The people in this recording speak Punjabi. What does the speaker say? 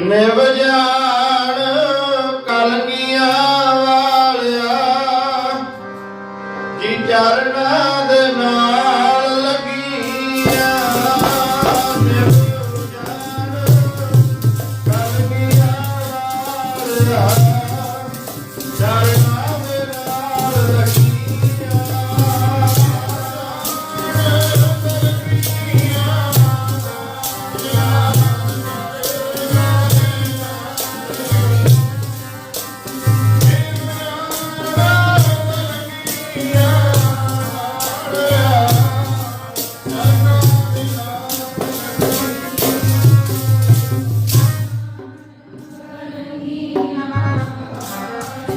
ਨਿਵ ਜਾਣ ਕਲਗੀਆਂ ਵਾਲਿਆ ਜੀ ਚਰਨਾਂ ਦੇ ਨਾਲ ਲੱਗੀਆਂ। ਨਿਵ ਕਲਗੀਆਂ ਵਾਲਿਆ ਚਰਨਾਂ